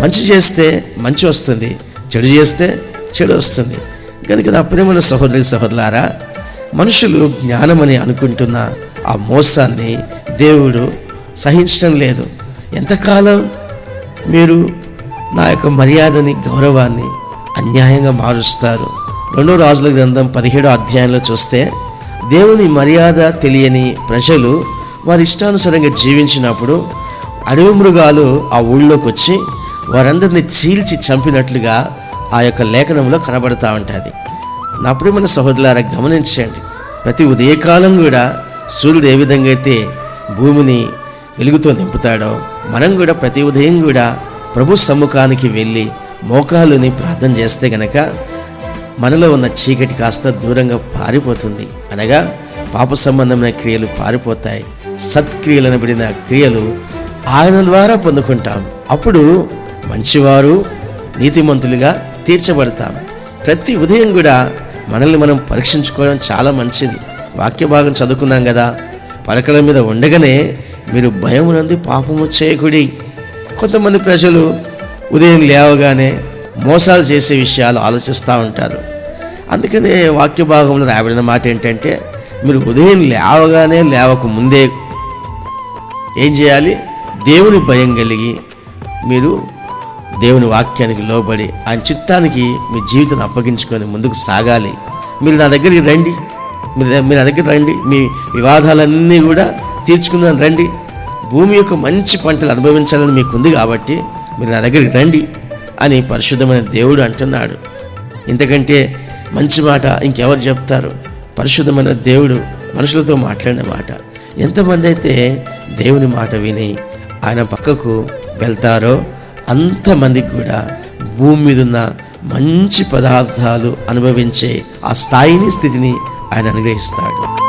మంచి చేస్తే మంచి వస్తుంది చెడు చేస్తే చెడు వస్తుంది. కనుక నా ప్రేమల సహోదరి సహోదరులారా మనుషులు జ్ఞానమని అనుకుంటున్న ఆ మోసాన్ని దేవుడు సహించడం లేదు. ఎంతకాలం మీరు నా యొక్క మర్యాదని గౌరవాన్ని అన్యాయంగా మారుస్తారు? రెండో రాజుల గ్రంథం పదిహేడో అధ్యాయంలో చూస్తే దేవుని మర్యాద తెలియని ప్రజలు వారి ఇష్టానుసారంగా జీవించినప్పుడు అడవి మృగాలు ఆ ఊళ్ళోకి వచ్చి వారందరిని చీల్చి చంపినట్లుగా ఆ యొక్క లేఖనంలో కనబడతా ఉంటుంది. నా ప్రియమైన సహోదరులారా గమనించండి. ప్రతి ఉదయకాలం కూడా సూర్యుడు ఏ విధంగా అయితే భూమిని వెలుగుతో నింపుతాడో మనం కూడా ప్రతి ఉదయం కూడా ప్రభు సమ్ముఖానికి వెళ్ళి మోకాలుని ప్రార్థన చేస్తే గనక మనలో ఉన్న చీకటి కాస్త దూరంగా పారిపోతుంది. అనగా పాప సంబంధమైన క్రియలు పారిపోతాయి. సత్క్రియలు అనబడిన క్రియలు ఆయన ద్వారా పొందుకుంటాం. అప్పుడు మంచివారు నీతిమంతులుగా తీర్చబడతాం. ప్రతి ఉదయం కూడా మనల్ని మనం పరీక్షించుకోవడం చాలా మంచిది. వాక్య భాగం చదువుకున్నాం కదా పడకల మీద ఉండగానే మీరు భయం నుండి పాపము చేయకుడి. కొంతమంది ప్రజలు ఉదయం లేవగానే మోసాలు చేసే విషయాలు ఆలోచిస్తూ ఉంటారు. అందుకనే వాక్య భాగంలో రాబడిన మాట ఏంటంటే మీరు ఉదయం లేవగానే లేవక ముందే ఏం చేయాలి? దేవుని భయం కలిగి మీరు దేవుని వాక్యానికి లోబడి ఆయన చిత్తానికి మీ జీవితాన్ని అప్పగించుకొని ముందుకు సాగాలి. మీరు నా దగ్గరికి రండి. మీరు మీరు నా దగ్గర రండి. మీ వివాదాలన్నీ కూడా తీర్చుకుందాం రండి. భూమి యొక్క మంచి పంటలు అనుభవించాలని మీకు ఉంది కాబట్టి మీరు నా దగ్గరికి రండి అని పరిశుద్ధమైన దేవుడు అంటున్నాడు. ఇంతకంటే మంచి మాట ఇంకెవరు చెప్తారు? పరిశుద్ధమైన దేవుడు మనుషులతో మాట్లాడిన మాట. ఎంతమంది అయితే దేవుని మాట విని ఆయన పక్కకు వెళ్తారో అంతమందికి కూడా భూమి మీద ఉన్న మంచి పదార్థాలు అనుభవించే ఆ స్థాయిని స్థితిని ఆయన అనుగ్రహిస్తాడు.